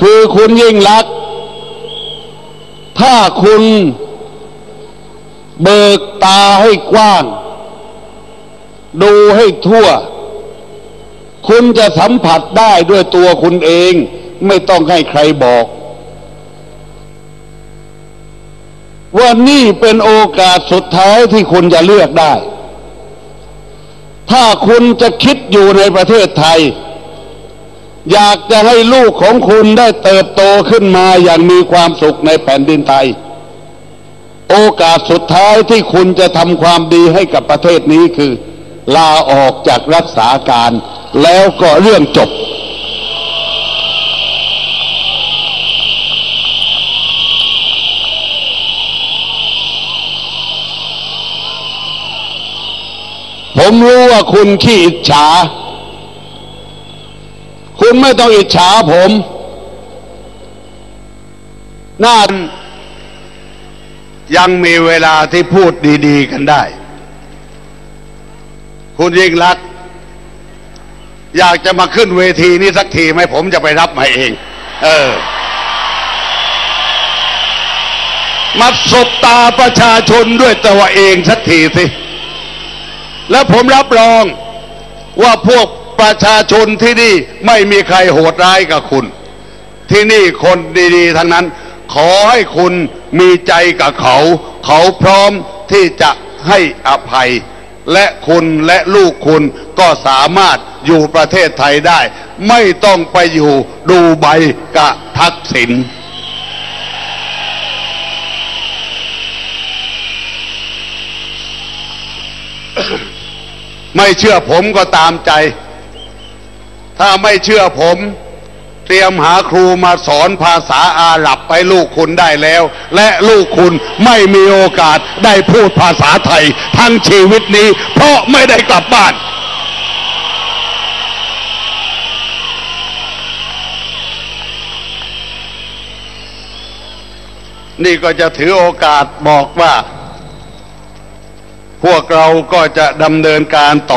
คือคุณยิ่งลักษณ์ถ้าคุณเบิกตาให้กว้าง ดูให้ทั่ว คุณจะสัมผัสได้ด้วยตัวคุณเอง ไม่ต้องให้ใครบอก ว่านี่เป็นโอกาสสุดท้ายที่คุณจะเลือกได้ ถ้าคุณจะคิดอยู่ในประเทศไทย อยากจะให้ลูกของคุณได้เติบโตขึ้นมาอย่างมีความสุขในแผ่นดินไทย โอกาสสุดท้ายที่คุณจะทำความดีให้กับประเทศนี้คือ ลาออกจากรักษาการแล้วก็เรื่องจบ ผมรู้ว่าคุณขี้อิจฉา คุณไม่ต้องอิจฉาผมน่ายังมีเวลาที่พูดดีๆกันได้ คุณยิ่งรัก อยากจะมาขึ้นเวทีนี้สักทีไหมผมจะไปรับมาเอง เออ มาสบตาประชาชนด้วยตัวเองสักทีสิ แล้วผมรับรองว่าพวก ประชาชนที่นี่ไม่มีใครโหดร้ายกับคุณ ที่นี่คนดีๆทั้งนั้น ขอให้คุณมีใจกับเขา เขาพร้อมที่จะให้อภัย และคุณและลูกคุณก็สามารถอยู่ประเทศไทยได้ ไม่ต้องไปอยู่ดูใบกะทักษิณไม่เชื่อผมก็ตามใจ ถ้าไม่เชื่อผม เตรียมหาครูมาสอนภาษาอาหรับให้ลูกคุณได้แล้ว และลูกคุณไม่มีโอกาสได้พูดภาษาไทย ทั้งชีวิตนี้ เพราะไม่ได้กลับบ้าน นี่ก็จะถือโอกาสบอกว่า พวกเราก็จะดำเนินการต่อ